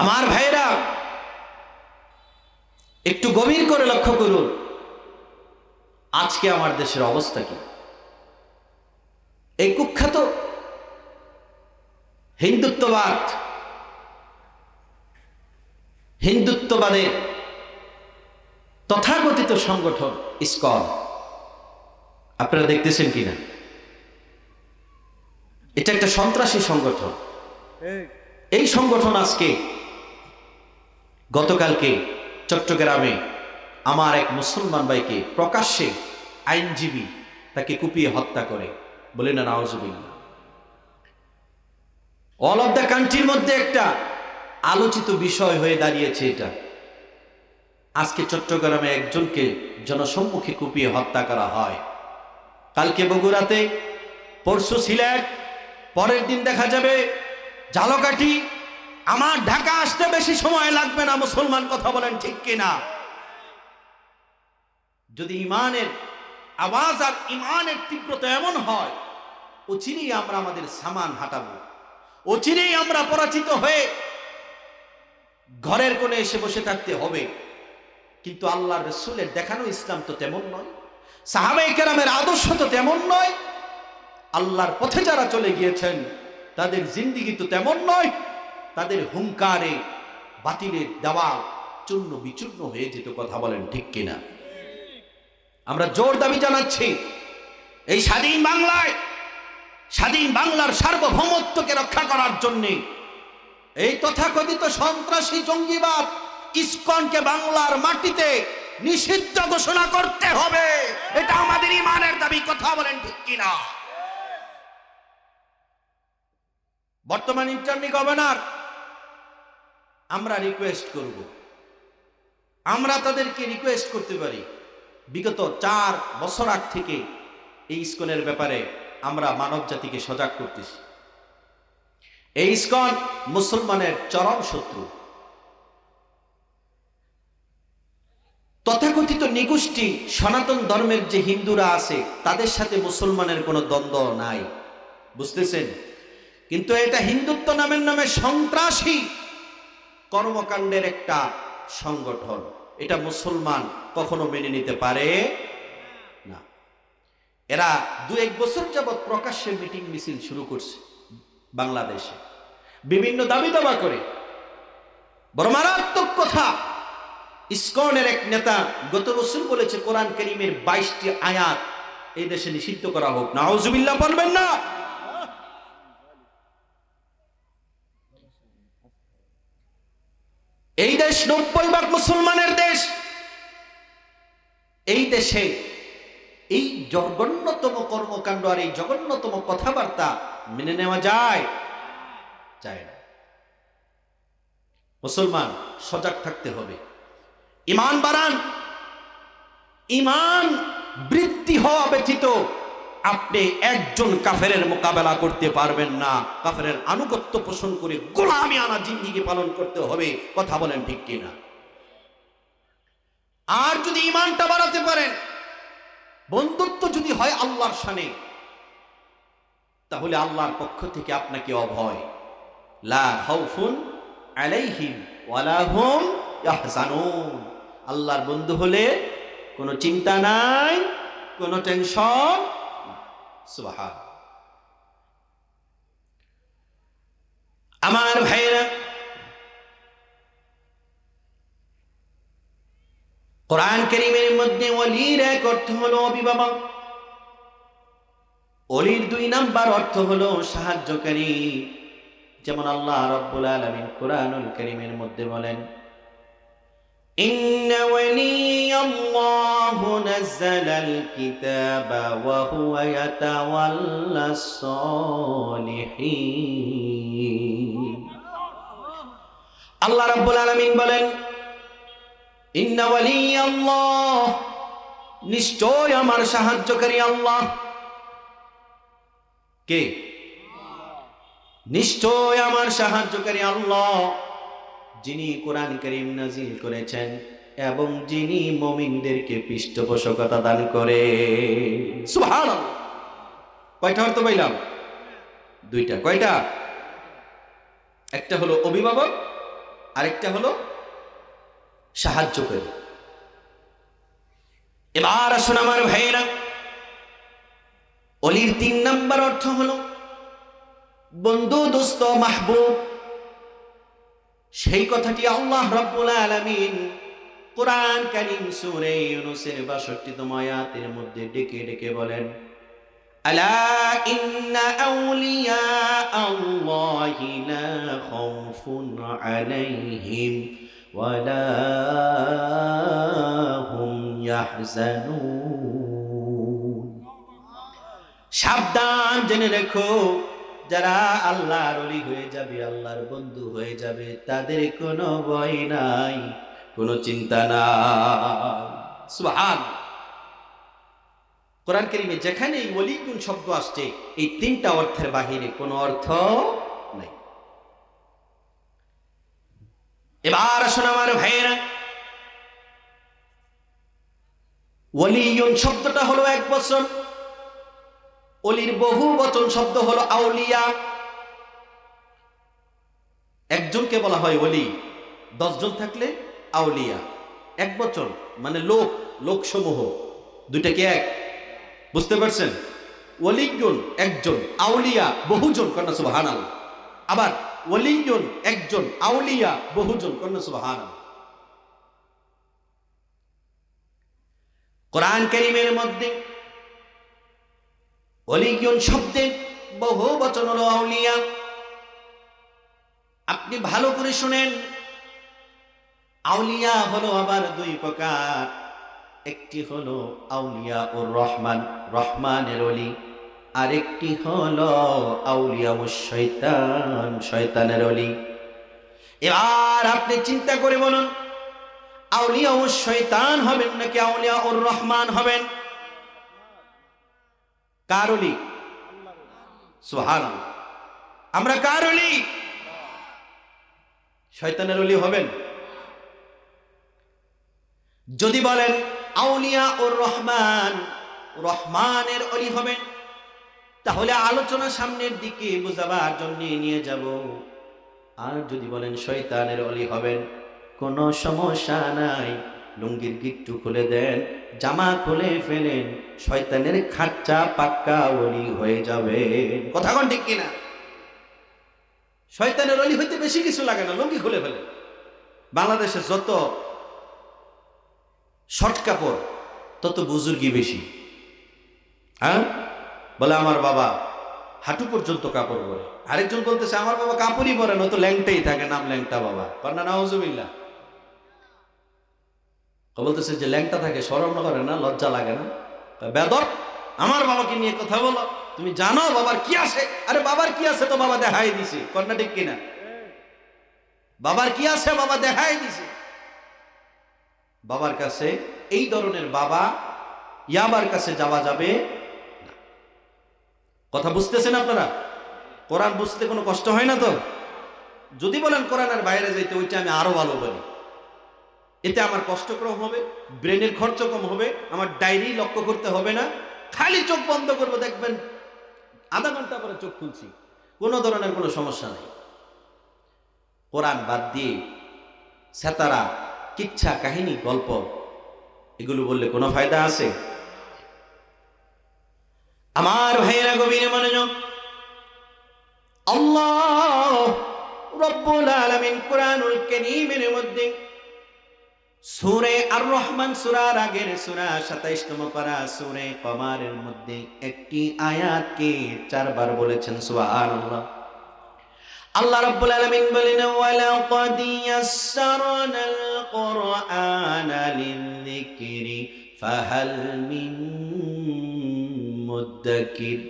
আমার ভাইরা একটু গভীর করে লক্ষ্য করুন। আজকে আমার দেশের অবস্থা কি? এই কুখ্যাত হিন্দুত্ববাদ হিন্দুত্ববাদের তথাকথিত সংগঠন ইস্কন। আপনারা দেখতেছেন কিনা? এটা একটা সন্ত্রাসী সংগঠন। এই সংগঠন আজকে গতকালকে চট্টগ্রামে আমার এক মুসলমান ভাইকে প্রকাশ্যে আইনজীবী তাকে কুপিয়ে হত্যা করে। বলে না নাওজবিল্লা অল অফ দ্য কান্ট্রির মধ্যে একটা আলোচিত বিষয় হয়ে দাঁড়িয়েছে এটা। আজকে চট্টগ্রামে একজনকে জনসম্মুখে কুপিয়ে হত্যা করা হয়। কালকে বগুড়াতে পরশু সিলেট, পরের দিন দেখা যাবে ঝালকাঠি আমার ঢাকা আসতে বেশি সময় লাগবে না, মুসলমান কথা বলেন ঠিক কিনা? যদি ইমানের আওয়াজ আর ইমানের তীব্রতা এমন হয় অচিরেই আমরা আমাদের সামান হাঁটাবো। অচিরেই আমরা পরাজিত হয়ে ঘরের কোণে এসে বসে থাকতে হবে। কিন্তু আল্লাহ রসুলের দেখানো ইসলাম তো তেমন নয় সাহাবাই কেরামের আদর্শ তো তেমন নয়, আল্লাহর পথে যারা চলে গিয়েছেন, তাদের জিন্দিগি তো তেমন নয় তাদের হুঙ্কারে বাতিলের দেওয়াল চূর্ণ বিচূর্ণ হয়ে যেত কথা বলেন ঠিক কিনা। আমরা জোর দাবি জানাচ্ছি, এই স্বাধীন বাংলায়, স্বাধীন বাংলার সার্বভৌমত্বকে রক্ষা করার জন্য এই তথাকথিত সন্ত্রাসী জঙ্গিবাদ ইস্কনকে বাংলার মাটিতে নিষিদ্ধ ঘোষণা করতে হবে। এটা আমাদের ইমানের দাবি, কথা বলেন ঠিক কিনা। বর্তমান ইন্টার্নি গভর্নর আমরা রিকোয়েস্ট করব। আমরা তাদেরকে রিকোয়েস্ট করতে পারি। বিগত চার বছর আগ থেকে এই ইস্কনের ব্যাপারে আমরা মানব জাতিকে সজাগ করতেছি। এই ইস্কন মুসলমানের চরম শত্রু। তথাকথিত নিগুষ্টি সনাতন ধর্মের যে হিন্দুরা আছে, তাদের সাথে মুসলমানের কোনো দ্বন্দ্ব নাই। বুঝতেছেন? কিন্তু এটা হিন্দুত্ব নামের নামে সন্ত্রাসী কর্মকাণ্ডের একটা সংগঠন। এটা মুসলমান কখনো মেনে নিতে পারে না। এরা দু এক বছর যাবৎ প্রকাশ্যে মিটিং মিছিল শুরু করছে বাংলাদেশে। বিভিন্ন দাবি দাবা করে। বড় মারাত্মক কথা। ইসকনের এক নেতা গত বছর বলেছে, কোরআন করিমের বাইশটি আয়াত এই দেশে নিষিদ্ধ করা হোক। নাউজুবিল্লাহ বলবেন না। এই দেশ নব্বই ভাগ মুসলমানের দেশ। এই দেশে এই জঘন্যতম কর্মকাণ্ড আর এই জঘন্যতম কথাবার্তা মেনে নেওয়া যায়? যায় না। মুসলমান, সজাগ থাকতে হবে। ইমান বাড়ান। ইমান বৃদ্ধি হওয়া ব্যতীত আপনি একজন কাফেরের মোকাবেলা করতে পারবেন না। কাফেরের আনুগত্য পোষণ করে গোলামি আনা জিন্দিগি পালন করতে হবে। কথা বলেন ঠিক কিনা? আর যদি ইমানটা বাড়াতে পারেন, বন্ধুত্ব যদি হয় আল্লাহর সানে তাহলে আল্লাহর পক্ষ থেকে আপনাকে অভয়। লা আল্লাহর বন্ধু হলে কোনো চিন্তা নাই, কোনো টেনশন আমার ভাইরা কোরআন করিমের মধ্যে অলির এক অর্থ হলো অভিভাবক। অলির দুই নাম্বার অর্থ হলো সাহায্যকারী। যেমন আল্লাহ রব্বুল আলমিন কোরআনুল করিমের মধ্যে বলেন إن ولي الله نزل الكتاب وهو يتولى الصالحين আল্লাহ রাব্বুল আলামিন বলেন ইন্না ওয়ালি আল্লাহ নিশ্চয় আমার সাহায্যকারী আল্লাহ কে নিশ্চয় আমার সাহায্যকারী আল্লাহ যিনি কোরআন করিম নাজিল করেছেন এবং যিনি মমিনদেরকে পৃষ্ঠপোষকতা দান করে। কয়টা অর্থ পাইলাম? দুইটা। কয়টা? একটা হলো অভিভাবক, আরেকটা হলো সাহায্য করে এবার আসুন আমার ভাইয়েরা। অলির তিন নাম্বার অর্থ হলো, বন্ধু, দোস্ত, মাহবুব সেই কথাটি আল্লাহ রাব্বুল আলামিন কোরআন কারীম সূরা ইউনূসের 62 তম আয়াতের মধ্যে ডেকে ডেকে বলেন, আলা ইন্না আউলিয়া আল্লাহি লা খাউফুন আলাইহিম ওয়ালা হুম ইয়াহজানুন। সাবধান জেনে রেখো যারা আল্লাহর অলি হয়ে যাবে, আল্লাহর বন্ধু হয়ে যাবে, তাদের কোনো ভয় নাই, কোনো চিন্তা নাই। সুবহান। কোরআন কারিমে যেখানে এই ওলিগুন শব্দ আসছে, এই তিনটা অর্থের বাহিরে কোনো অর্থ নাই। এবার আসুন আমার ভাইয়েরা। ওলিয়ুন শব্দটা হলো এক বছর। অলির বহু বচন শব্দ হলো আউলিয়া। একজনকে বলা হয় অলি, দশজন থাকলে আউলিয়া। এক বচন মানে লোক, লোকসমূহ, দুইটা কি এক? বুঝতে পারছেন? ওলিগুন একজন, আউলিয়া বহুজন, কন্যা সুবাহান আবার ওলিগুন একজন, আউলিয়া বহুজন, কন্যা সুবাহান কোরআন করিমের মধ্যে অলিগুন শব্দের বহু বচন হলো আউলিয়া। আপনি ভালো করে শুনেন। আউলিয়া হলো আবার দুই প্রকার। একটি হলো আউলিয়া ও রহমান, রহমানের অলি। আরেকটি হলো আউলিয়া ও শৈতান শয়তানের অলি। এবার আপনি চিন্তা করে বলুন আউলিয়া ও শৈতান হবেন নাকি আউলিয়া ও রহমান হবেন? কার অলি সুহান আমরা কার অলি শয়তানের অলি হবেন। যদি বলেন, আউলিয়া ও রহমান, রহমানের অলি হবেন, তাহলে আলোচনা সামনের দিকে বোঝাবার জন্য নিয়ে যাব। আর যদি বলেন, শয়তানের অলি হবেন, কোনো সমস্যা নাই। লুঙ্গির গিট্টু খুলে দেন, জামা খুলে ফেলেন, শয়তানের খাচ্চা পাক্কা অলি হয়ে যাবে কথা কোন ঠিক কিনা? শয়তানের অলি হইতে বেশি কিছু লাগে না, লুঙ্গি খুলে ফেলেন। বাংলাদেশে যত শর্ট কাপড়, তত বুজুর্গি বেশি। হ্যাঁ? বলে, আমার বাবা হাঁটু পর্যন্ত কাপড় পরে। আরেকজন বলতেছে, আমার বাবা কাপড়ই পরে না তো ল্যাংটাই থাকে, নাম ল্যাংটা বাবা। কন্যা নওয়াজুবিল্লা বলতেছে যে ল্যাংটা থাকে, সরম করে না, লজ্জা লাগে না। বেদর, আমার বাবাকে নিয়ে কথা বলো। তুমি জানো বাবার কি আছে? আরে বাবার কি আছে তো বাবা দেখাই দিছে। ঠিক কিনা? বাবার কি আছে বাবা দেখাই দিছে। বাবার কাছে এই ধরনের বাবা ইয়াবার কাছে যাওয়া যাবে না। কথা বুঝতেছেন আপনারা? কোরআন বুঝতে কোনো কষ্ট হয় না তো? যদি বলেন কোরআনের বাইরে যাইতে, ওইটা আমি আরও ভালো বলি। এতে আমার কষ্ট কম হবে, ব্রেনের খরচ কম হবে, আমার ডায়েরি লক্ষ্য করতে হবে না। খালি চোখ বন্ধ করব, দেখবেন আধা ঘণ্টা পরে চোখ খুলছি। কোনো ধরনের কোনো সমস্যা নেই। কোরআন বাদ দিয়ে সেতারা, কিচ্ছা কাহিনী, গল্প, এগুলো বললে কোনো ফায়দা আছে? আমার ভাইয়েরা গভীরে মনোযোগ। আল্লাহ রব্বুল আলামিন কোরআনুল কারীমের মধ্যে সূরা আর রহমান সূরার আগের সূরা 27 তম পারা সূরা, কমারের মধ্যে একটি আয়াতকে চারবার বলেছেন, সুবহানাল্লাহ। আল্লাহ রাব্বুল আলামিন বলেন, ওয়ালাকাদ ইয়াসসারনাল কুরআনা লিযিকরি ফাহাল মিন মুদ্দাকির।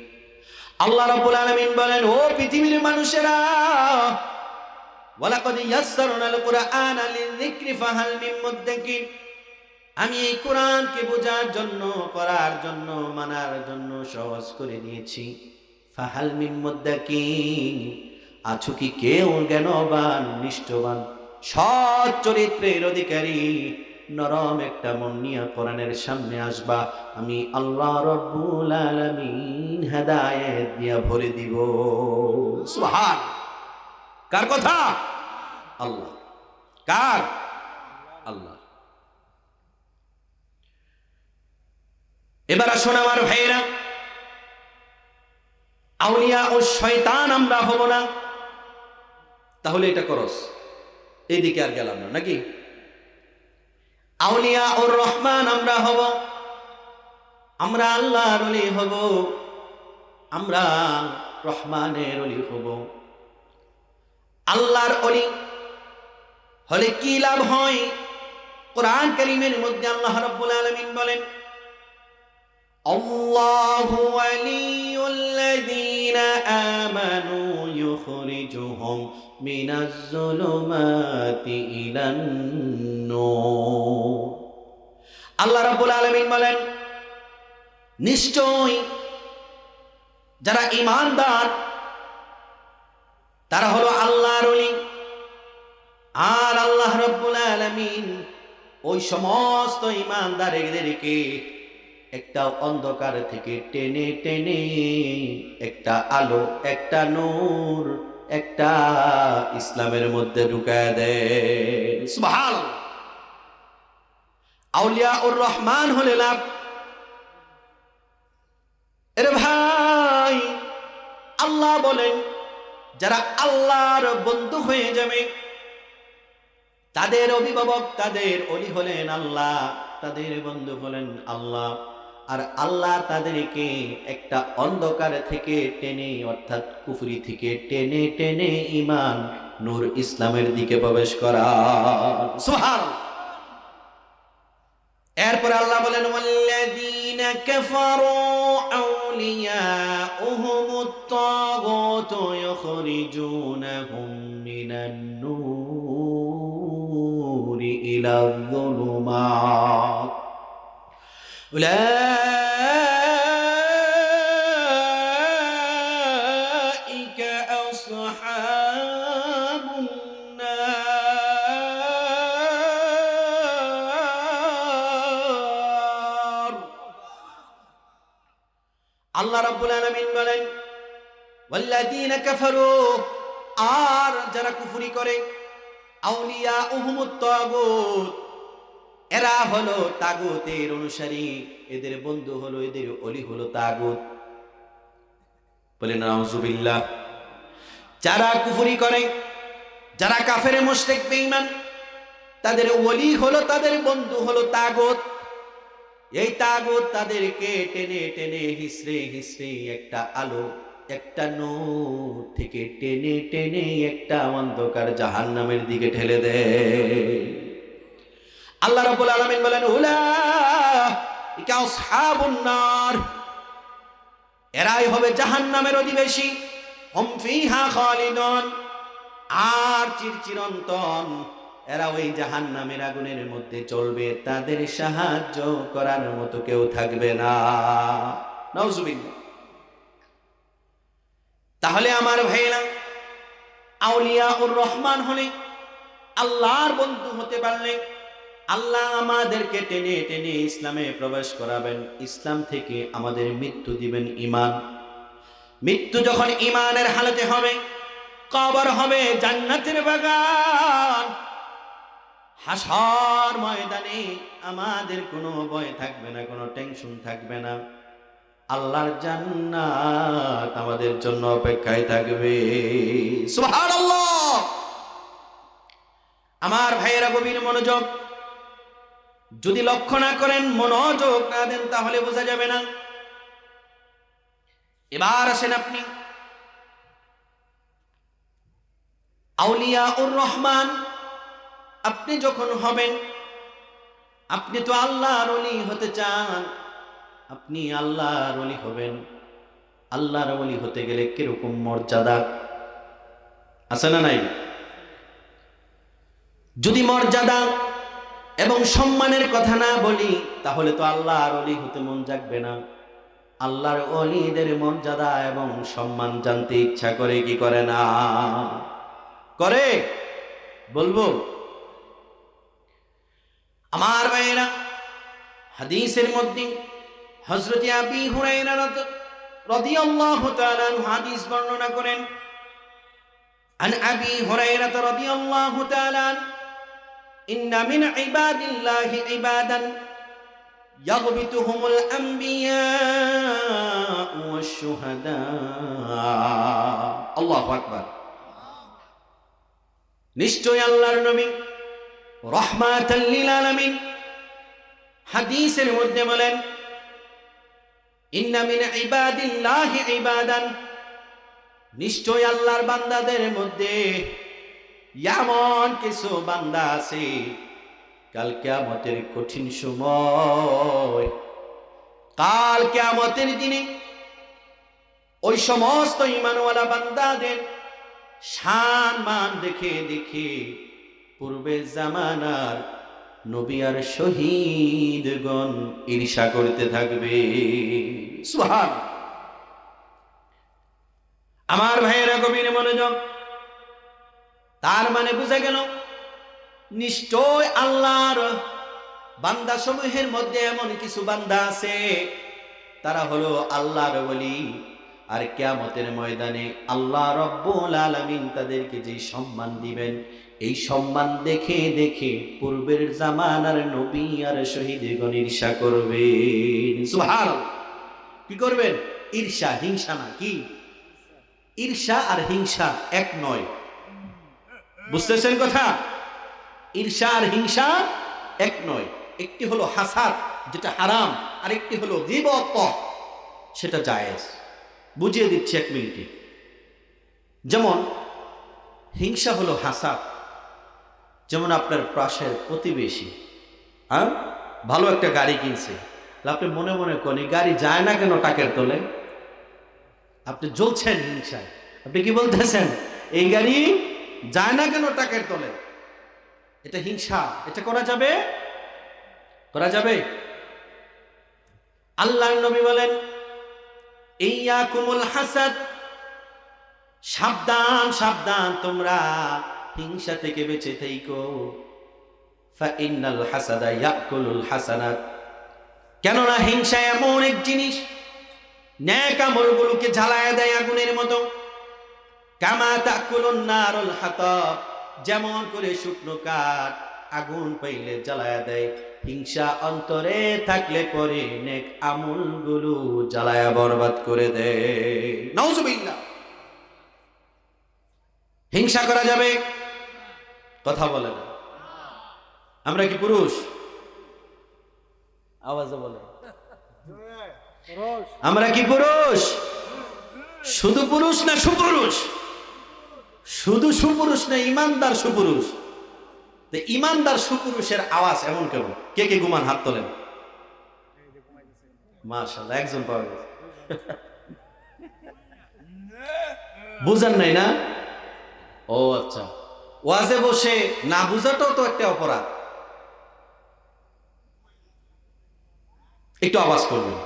আল্লাহ রাব্বুল আলামিন বলেন, ও পৃথিবীর মানুষেরা ওয়ালাকাদ ইয়াসসারনাল কুরআনা লিযিকরি ফাহাল মিন মুদ্দাকির। আমি এই কোরআনকে বোঝার জন্য পড়ার জন্য, মানার জন্য সহজ করে দিয়েছি। ফাহাল মিন মুদ্দাকির। আছো কি কেউ জ্ঞানবান, নিষ্ঠবান? সৎ চরিত্রের অধিকারী। নরম একটা মন নিয়ে কোরআনের সামনে আসবা। আমি আল্লাহ রব্বুল আলামিন হেদায়েত দিয়া ভরে দিব। সুবহান। কার কথা? আল্লাহ। কার? আল্লাহ। এবার আসুন আমার ভাইয়েরা। আউলিয়া ও শয়তান আমরা হব না। তাহলে এটা করস। এইদিকে আর গেলাম না নাকি? আউলিয়া ও রহমান আমরা হব। আমরা আল্লাহর অলি হব। আমরা রহমানের অলি হব। আল্লাহর অলি হলে কি লাভ হয় কোরআন করিমের মধ্যে আল্লাহ রাব্বুল আলামিন বলেন الله ولي الذين آمنوا يخرجهم من الظلمات إلى النور আল্লাহ রাব্বুল আলামিন বলেন নিশ্চয় যারা ইমানদার তারা হলো আল্লাহর ওই সমস্ত ইমানদারদেরকে একটা অন্ধকার থেকে টেনে টেনে একটা আলো, একটা নূর, একটা ইসলামের মধ্যে ঢুকায় সুবহান আউলিয়া উর রহমান হলে লাভ। এরে ভাই, আল্লাহ বলেন, যারা আল্লাহর বন্ধু হয়ে যাবে তাদের অভিভাবক, তাদের অলি হলেন আল্লাহ, তাদের বন্ধু হলেন আল্লাহ। আর আল্লাহ তাদেরকে একটা অন্ধকার থেকে টেনে, অর্থাৎ কুফরি থেকে টেনে টেনে ইমান নূর ইসলামের দিকে প্রবেশ করা। এরপর আল্লাহ বলেন মিনান নূরি ইলা যুলুমাত أولئك أصحاب النار আল্লাহ রাব্বুল আলামিন বলেন ওয়াল্লাযীনা কাফারু আর যারা কুফরি করে আউলিয়া উহুমুত তাগুত। এরা হলো তাগুতের অনুসারী। এদের বন্ধু হলো, এদের অলি হলো তাগুত। বলে নাউজুবিল্লাহ। যারা কুফরি করে, যারা কাফের মুশরিক, বেঈমান, তাদের ওলি হলো, তাদের বন্ধু হলো তাগুত। এই তাগুত তাদেরকে টেনে টেনে হিসড়ে হিসড়ে একটা আলো একটা নূর থেকে টেনে টেনে একটা অন্ধকার জাহান্নামের দিকে ঠেলে দেয় আল্লাহ রাব্বুল আলামিন বলেন নার। এরাই হবে জাহান্নামের অধিবেশী। হুম ফিহা খালিদুন। আর চিরচিরন্তন এরা ওই জাহান্নামের আগুনের মধ্যে চলবে। তাদের সাহায্য করার মতো কেউ থাকবে না। নাউজুবিল্লাহ। তাহলে আমার ভাইয়েরা আউলিয়া উর রহমান হলে আল্লাহর বন্ধু হতে পারলে আল্লাহ আমাদেরকে টেনে টেনে ইসলামে প্রবেশ করাবেন। ইসলাম থেকে আমাদের মৃত্যু দিবেন ইমান মৃত্যু যখন ইমানের হালতে হবে, কবর হবে জান্নাতের বাগান। হাসর ময়দানে আমাদের কোনো ভয় থাকবে না, কোনো টেনশন থাকবে না। আল্লাহর জান্নাত আমাদের জন্য অপেক্ষায় থাকবে। সুবহানাল্লাহ। আমার ভাইয়েরা গভীর মনোযোগ। যদি লক্ষ্য না করেন মনোযোগ না দেন তাহলে বোঝা যাবে না। এবার আসেন আপনি। আউলিয়া উর রহমান আপনি যখন হবেন আপনি তো আল্লাহর অলি হতে চান। আপনি আল্লাহর অলি হবেন। আল্লাহর অলি হতে গেলে কীরকম মর্যাদা? আছে না নাই? যদি মর্যাদা এবং সম্মানের কথা না বলি, তাহলে তো আল্লাহর অলি হতে মন জাগবে না। আল্লাহর অলিদের মর্যাদা এবং সম্মান জানতে ইচ্ছা করে কি করে না? করে? বলব? আমার ভাইয়েরা, হাদিসের মধ্যে হজরত আবি হুরাইরা রাদিয়াল্লাহু তাআলা আনহু হাদিস বর্ণনা করেন عن أبي هريرة رضي الله تعالى عنه ইন্না মিন ইবাদিল্লাহি ইবাদান يغبطهم الأنبياء والشهداء الله أكبر নিশ্চয় আল্লাহর নবী রহমাতাল লিল আলামিন হাদিসের মধ্যে বলেন নিশ্চয় আল্লাহর বান্দাদের মধ্যে এমন কিছু বান্দা আছে, কাল কেয়ামতের কঠিন সময়, কাল কেয়ামতের দিনে ওই সমস্ত ইমানওয়ালা বান্দাদের শান মান দেখে দেখে পূর্বে জামানার নবী আর শহীদগণ ঈর্ষা করতে থাকবে। সুহান আমার ভাইয়েরা গভীর মনোযোগ। তার মানে বুঝা গেল, নিশ্চয় আল্লাহর বান্দা সমূহের মধ্যে এমন কিছু বান্দা আছে। তারা হলো আল্লাহর বলি আর কেয়ামতের ময়দানে আল্লাহ রব্বুল আলামিন তাদেরকে যে সম্মান দিবেন এই সম্মান দেখে দেখে পূর্বের জামানার নবী আর শহীদগণ ঈর্ষা করবেন। কি করবেন? ঈর্ষা, হিংসা না কি? ঈর্ষা আর হিংসা এক নয়। বুঝতেছেন কথা? ঈর্ষা আর হিংসা এক নয়। একটি হলো হাসাদ, যেটা হারাম আর একটি হলো গিবত সেটা জায়েজ। বুঝিয়ে দিচ্ছি এক মিনিটে। যেমন, হিংসা হলো হাসাদ। যেমন আপনার পাশের প্রতিবেশী হ্যাঁ? ভালো একটা গাড়ি কিনছে। আপনি মনে মনে করেন, এই গাড়ি যায় না কেন টাকের তোলে? আপনি জ্বলছেন হিংসায়। আপনি কি বলতেছেন? এই গাড়ি যায় না কেন টাকের তলে? এটা হিংসা। এটা করা যাবে? করা যাবে? আল্লাহ নবী বলেন ইয়া কুমুল হাসাদ। সাবধান সাবধান তোমরা। হিংসা থেকে বেঁচে থেইকো। ফাইনাল কেননা হিংসা এমন এক জিনিস ন্যাক আমলগুলোকে জ্বালায় দেয় আগুনের মতো। কামা তাকুলুন যেমন করে শুকনো কাঠ আগুন পাইলে জ্বালায়া দেয়। হিংসা অন্তরে থাকলে পরে নেক আমলগুলো জ্বালায়া বরবাদ করে দেয়। নাউজুবিল্লাহ। হিংসা করা যাবে কথা বলে না। আমরা কি পুরুষ? আওয়াজে বলে। আমরা কি পুরুষ? শুধু পুরুষ না সুপুরুষ? শুধু সুপুরুষ না ইমানদার সুপুরুষ? তো ইমানদার সুপুরুষের আওয়াজ এমন কেমন? কে কে গুমান হাত তোলেন? মাশাল্লাহ একজন পাওয়া গেছে। বুঝান নাই না? ও আচ্ছা। ওয়াজে বসে না বুঝাটাও তো একটা অপরাধ। একটু আওয়াজ করবেন।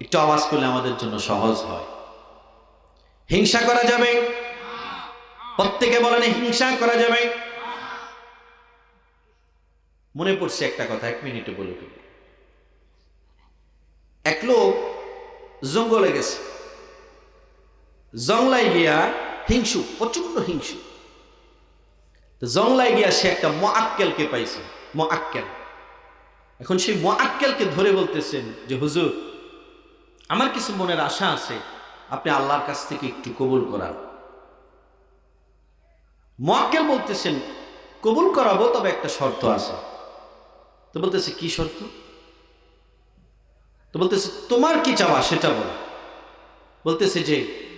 একটু আওয়াজ করলে আমাদের জন্য সহজ হয়। হিংসা করা যাবে। প্রত্যেকে বলেন, হিংসা করা যাবে। মনে পড়ছে একটা কথা, এক মিনিটে বলে ফেলি এক লোক জঙ্গলে গেছে। জংলায় গিয়া হিংসু প্রচণ্ড হিংসু। জংলায় গিয়া সে একটা মোয়াক্কেলকে পাইছে মোয়াক্কেল এখন সেই মোয়াক্কেলকে ধরে বলতেছেন যে, হুজুর, আমার কিছু মনের আশা আছে, আপনি আল্লাহর কাছ থেকে একটু কবুল করান। মোয়াক্কেল বলতেছেন, কবুল করাবো, তবে একটা শর্ত আছে। তো বলতেছে, কি শর্ত? তো বলতেছে, তোমার কি চাওয়া সেটা বলো। বলতেছে যে,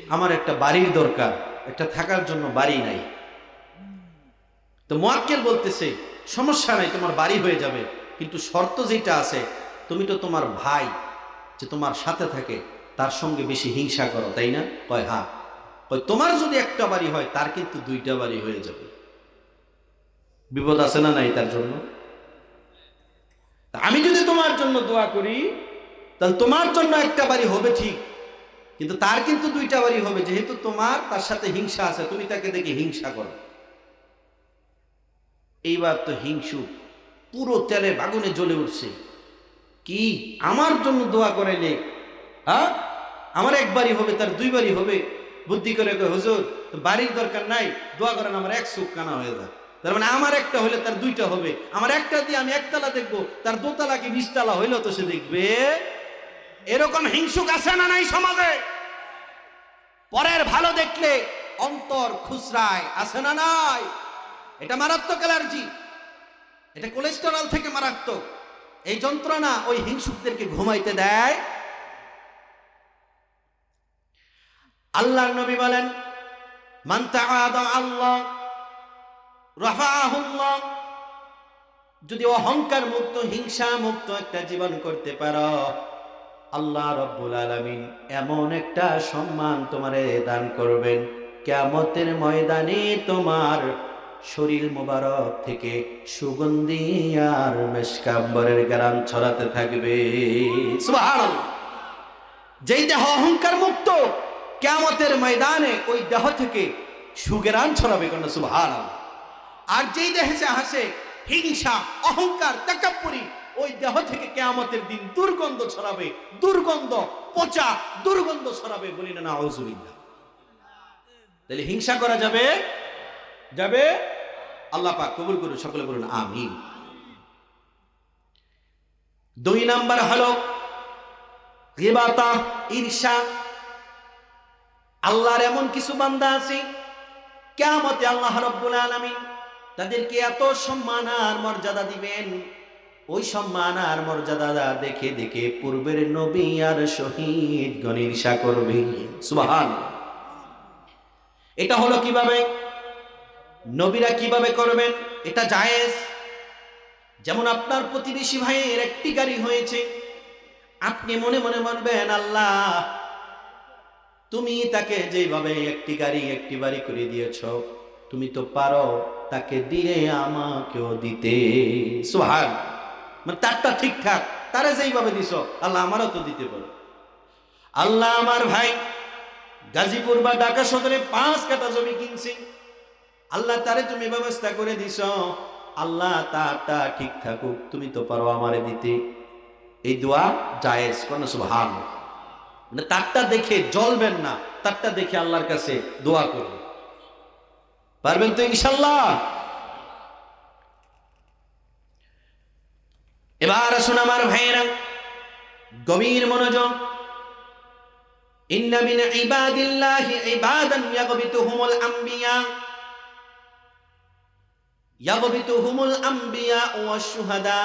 আমার একটা বাড়ির দরকার, একটা থাকার জন্য বাড়ি নাই। তো মোয়াক্কেল বলতেছে, সমস্যা নাই, তোমার বাড়ি হয়ে যাবে। কিন্তু শর্ত যেটা আছে, তুমি তো তোমার ভাই, যে তোমার সাথে থাকে, তার সঙ্গে বেশি হিংসা করো, তাই না? কয় হ্যাঁ। কয়, তোমার যদি একটা বাড়ি হয়, তার কিন্তু দুইটা বাড়ি হয়ে যাবে। বিপদ আছে না নাই তার জন্য? আমি যদি তোমার জন্য দোয়া করি, তাহলে তোমার জন্য একটা বাড়ি হবে ঠিক। কিন্তু তার কিন্তু দুইটা বাড়ি হবে, যেহেতু তোমার, তার সাথে হিংসা আছে, তুমি তাকে দেখে হিংসা করো। এইবার তো হিংসু পুরো তেলে বাগুনে জ্বলে উঠছে। কি আমার জন্য দোয়া করাইলে হ্যাঁ? আমার এক বাড়ি হবে, তার দুই বাড়ি হবে। বুদ্ধি করে হুজুর, বাড়ির দরকার নাই, দোয়া করেন, আমার এক সুখ কানা হয়ে যায় তার মানে আমার একটা হলে তার দুইটা হবে। আমার একটা দিয়ে আমি একতলা দেখব, তার দোতলা কি বিশতলা হইল তো সে দেখবে? এরকম হিংসুক আছে না নাই সমাজে? পরের ভালো দেখলে অন্তর খুচরায়, আছে না নাই? এটা মারাত্মক অ্যালার্জি। এটা কোলেস্টেরল থেকে মারাত্মক। এই যন্ত্রণা ওই হিংসুকদেরকে ঘুমাইতে দেয়। আল্লাহ নবী বলেন আল্লাহ রাফাহুল্লাহ যদি অহংকার মুক্ত, হিংসা মুক্ত একটা জীবন করতে পারো, আল্লাহ রব্বুল আলামিন এমন একটা সম্মান তোমারে দান করবেন। কিয়ামতের ময়দানে তোমার শরীর মোবারক থেকে সুগন্ধি আর মেশকাম্বরের গ্রাম ছড়াতে থাকবে। যেই দেহ অহংকার মুক্ত, কেয়ামতের ময়দানে ওই দেহ থেকে সুগেরান ছড়াবে কোন সুভার আর যেই দেহে সে হাসে, হিংসা, অহংকার, তাকাপ্পুরি, ওই দেহ থেকে কেয়ামতের দিন দুর্গন্ধ ছড়াবে, দুর্গন্ধ, পচা দুর্গন্ধ ছড়াবে বলি না না তাহলে হিংসা করা যাবে? যাবে? আল্লাহ পাক কবুল করুন, সকলে বলুন, আমিন। দুই নাম্বার হলো ঈর্ষা। আল্লাহর এমন কিছু বান্দা আছে কেমতে আল্লাহ রব্বুল আলামিন তাদেরকে এত সম্মান আর মর্যাদা দিবেন। ওই সম্মান আর মর্যাদা দেখে দেখে পূর্বের নবী আর শহীদ গণ ঈর্ষা করবে। সুবহান এটা হলো কীভাবে? নবীরা কীভাবে করবেন? এটা জায়েজ? যেমন আপনার প্রতিবেশী ভাইয়ের একটি গাড়ি হয়েছে। আপনি মনে মনে মানবেন, আল্লাহ, তুমি তাকে যেভাবে একটি গাড়ি, একটি বাড়ি করে দিয়েছ, তুমি তো পারো তাকে দিয়ে আমাকেও দিতে। সোহাগ মানে তারটা ঠিকঠাক তারা যেইভাবে দিছ, আল্লাহ আমারও তো দিতে পারো। আল্লাহ আমার ভাই, গাজীপুর বা ঢাকা সদরে পাঁচ কাটা জমি কিনছি। আল্লাহ তারে তুমি ব্যবস্থা করে দিছ। আল্লাহ তারটা ঠিক থাকুক, তুমি তো পারো আমারে দিতে। এই দোয়া জায়েজ, কোন সুবহান মানে তারটা দেখে জ্বলবেন না, তারটা দেখে আল্লাহর কাছে দোয়া করবেন পারবেন তো ইনশাল্লাহ? এবার আসুন আমার ভাইয়েরা, গভীর মনোযোগ। ইন্না ইবাদিল্লাহি ইবাদান ইয়াগবিতুহুমুল আম্বিয়া। ইয়াগবিতুহুমুল আম্বিয়া ওয়াশ শুহাদা।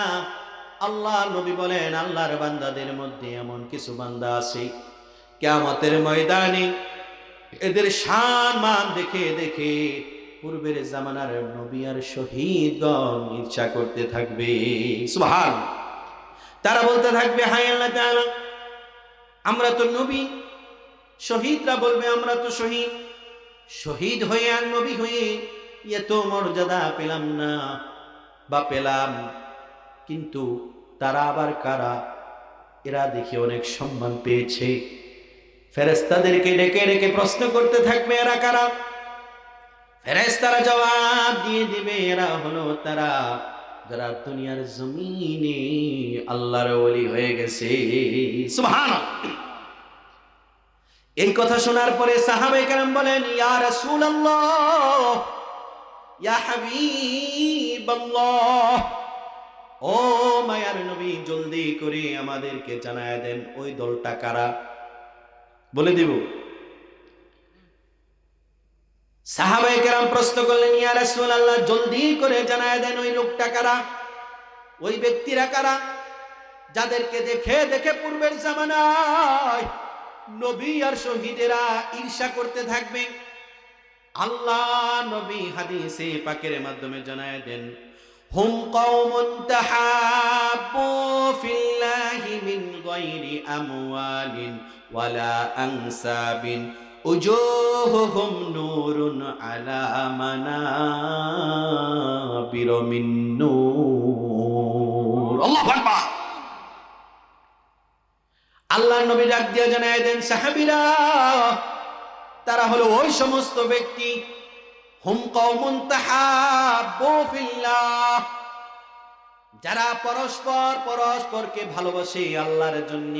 আল্লাহ নবী বলেন, আল্লাহর বান্দাদের মধ্যে এমন কিছু বান্দা আছে, কেয়ামতের ময়দানে এদের শান মান দেখে দেখে পূর্বের জামানার নবী আর শহীদগণ ইচ্ছা করতে থাকবে। সুবহান তারা বলতে থাকবে হাই আল্লাহ আমরা তো নবী, শহীদরা বলবে, আমরা তো শহীদ। শহীদ হয়ে আর নবী হয়ে এত মর্যাদা পেলাম না, বা পেলাম। কিন্তু তারা আবার কারা? এরা দেখে অনেক সম্মান পেয়েছে। ফেরেস্তাদেরকে ডেকে ডেকে প্রশ্ন করতে থাকবে, এরা কারা? ফেরেস্তারা জবাব দিয়ে দিবে, এরা হলো তারা যারা দুনিয়ার জমিনে আল্লাহর ওলি হয়ে গেছে। এই কথা শোনার পরে সাহাবে কেরাম বলেন, ইয়া রাসূলুল্লাহ ও মায়ার নবী, জলদি করে আমাদেরকে জানায় দেন, ওই দলটা কারা? বলে দিব। করলেন, ইয়া জলদি করে জানায় দেন, ওই লোকটা কারা? ওই ব্যক্তিরা কারা? যাদেরকে দেখে দেখে পূর্বের জামানায় নবী আর শহীদেরা ঈর্ষা করতে থাকবে। আল্লাহ নবী হাদিসে পাকের মাধ্যমে জানায় দেন, হুম কওমুন তাহাব্বু ফিল্লাহি মিন গায়রি আমওয়ালিন ওয়ালা আনসাবিন, উজুহুহুম নূরুন আলা মানাবির মিন নূর। আল্লাহু আকবার। আল্লাহ নবী ডাক দিয়ে জানায় দেন, সাহাবীরা তারা হলো ওই সমস্ত ব্যক্তি। হুম যারা পরস্পর পরস্পরকে ভালোবাসে আল্লাহর জন্য।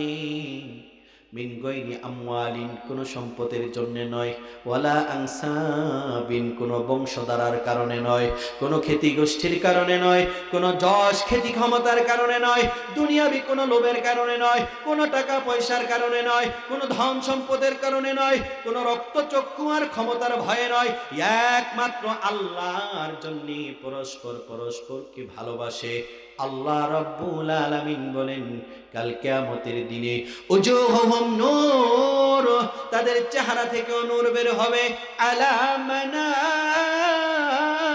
মিন গৈরি আমওয়ালিন, কোনো সম্পদের জন্য নয়। ওয়ালা আংসাবিন কোনো বংশধারার কারণে নয়। কোনো খ্যাতি গোষ্ঠীর কারণে নয়। কোনো যশ খ্যাতি ক্ষমতার কারণে নয়। দুনিয়াবি কোনো লোভের কারণে নয়। কোনো টাকা পয়সার কারণে নয়। কোনো ধন সম্পদের কারণে নয়। কোনো রক্তচক্ষু আর ক্ষমতার ভয়ে নয়। একমাত্র আল্লাহর জন্য পরস্পর পরস্পরকে ভালোবাসে। আল্লাহ রব্বুল আলামিন বলেন, কাল কিয়ামতের দিনে উজুহুম নূর, তাদের চেহারা থেকেও নূর বের হবে। আলা মানাবির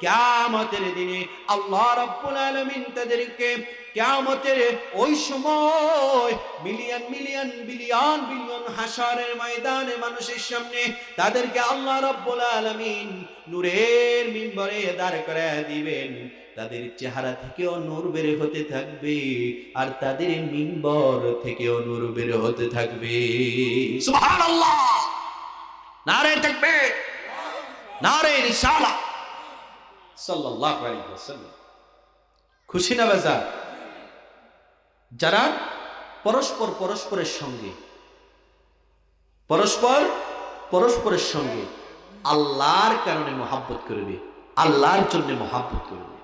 কিয়ামতের দিনে আল্লাহ রব্বুল আলামিন তাদেরকে কিয়ামতের ওই সময় মিলিয়ন মিলিয়ন বিলিয়ন বিলিয়ন হাসারের ময়দানে মানুষের সামনে তাদেরকে আল্লাহ রব্বুল আলামিন নূরের মিম্বরে দাঁড় করে দিবেন। তাদের চেহারা থেকেও নূর বের হতে থাকবে আর তাদের মিম্বর থেকেও নূর বের হতে থাকবে। সুবহানাল্লাহ! নারে থাকবে। নারে রিসালা! খুশি না বাজার? যারা পরস্পর পরস্পরের সঙ্গে, পরস্পর পরস্পরের সঙ্গে আল্লাহর কারণে মহাব্বত করবে, আল্লাহর জন্য মহাব্বত করবে।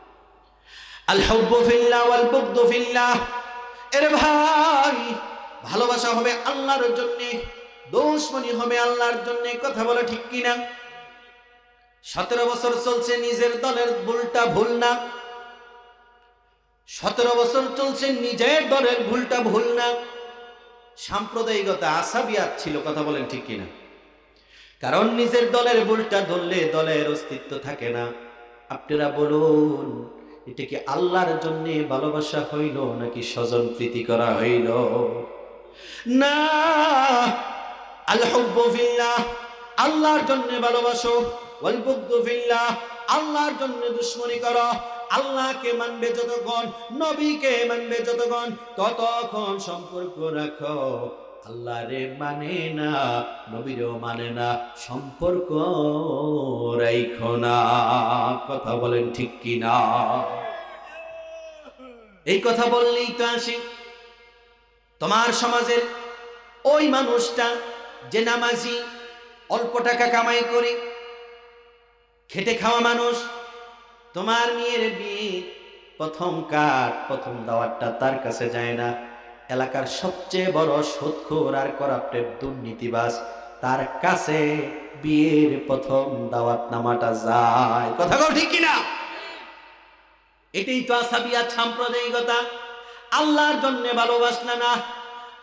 ভালোবাসা হবে আল্লাহর জন্য দুশমনি হবে আল্লাহর জন্য, কথা বলা ঠিক কিনা? সতেরো বছর চলছে, নিজের দলের ভুলটা ভুল না। সতেরো বছর চলছে, নিজের দলের ভুলটা ভুল না। সাম্প্রদায়িকতা আসাবিয়াত ছিল, কথা বলেন ঠিক কিনা? কারণ নিজের দলের ভুলটা ধরলে দলের অস্তিত্ব থাকে না। আপনারা বলুন, এটা কি আল্লাহর জন্য ভালোবাসা হইল, নাকি স্বজন প্রীতি করা হইল? না আল্লাহ আল্লাহর জন্য ভালোবাসো। আল্লাহর জন্য দুশ্মনী করো। আল্লাহকে মানবে যতক্ষণ, নবীকে মানবে যতক্ষণ, ততক্ষণ সম্পর্ক রাখো। আল্লাহ রে মানে না, নবীরও মানে না, সম্পর্ক না। কথা বলেন ঠিক কি না এই কথা বললেই তো আসি। তোমার সমাজের ওই মানুষটা যে নামাজি, অল্প টাকা কামাই করে খেটে খাওয়া মানুষ। তোমার মেয়ের বিয়ে প্রথম কাঠ প্রথম দাওয়াতটা তার কাছে যায় না। এলাকার সবচেয়ে বড় সুদখোর আর করাপ্টের দুর্নীতিবাস তার কাছে বিয়ের প্রথম দাওয়াত নামাটা যায়। কথা কও ঠিক কিনা? এটাই তো আসাবিয়া সাম্প্রদায়িকতা। আল্লাহর জন্য ভালোবাসনা না।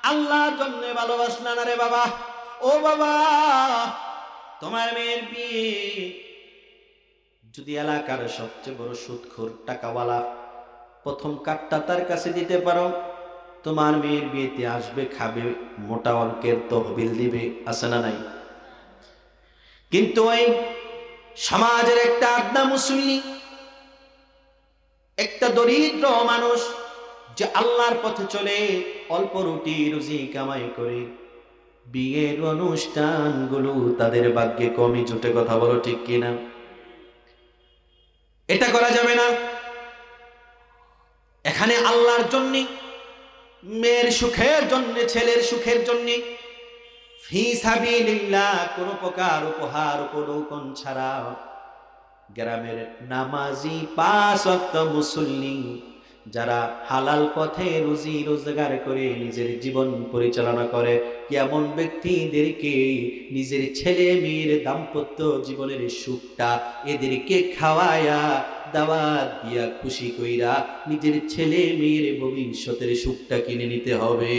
আল্লাহর জন্য ভালোবাসনা না রে বাবা। ও বাবা, তোমার মেয়ের বিয়ে যদি এলাকার সবচেয়ে বড় সুদখোর টাকাওয়ালা প্রথম কাঠটা তার কাছে দিতে পারো, তোমার মেয়ের বিয়েতে আসবে, খাবে, মোটা অঙ্কের তহবিল দিবে, আছে না নাই? কিন্তু ওই সমাজের একটা আড্ডা মুসল্লি, একটা দরিদ্র মানুষ যে আল্লাহর পথে চলে, অল্প রুটি, রুজি কামাই করে, বিয়ের অনুষ্ঠানগুলো তাদের ভাগ্যে কমই জুটে, কথা বলো ঠিক কিনা? এটা করা যাবে না। এখানে আল্লাহর জন্য, মেয়ের সুখের জন্য, ছেলের সুখের জন্য, ফি সাবিলিল্লাহ, কোন প্রকার উপহার, উপলোকন ছাড়া গ্রামের নামাজি পাঁচ মুসল্লি, যারা হালাল পথে রুজি রোজগার করে নিজের জীবন পরিচালনা করে এমন ব্যক্তিদেরকে নিজের ছেলে মেয়ের দাম্পত্য জীবনের সুখটা এদেরকে খাওয়ায়া, দাওয়াত দিয়া খুশি কইরা নিজের ছেলে মেয়ের ভবিষ্যতের সুখটা কিনে নিতে হবে।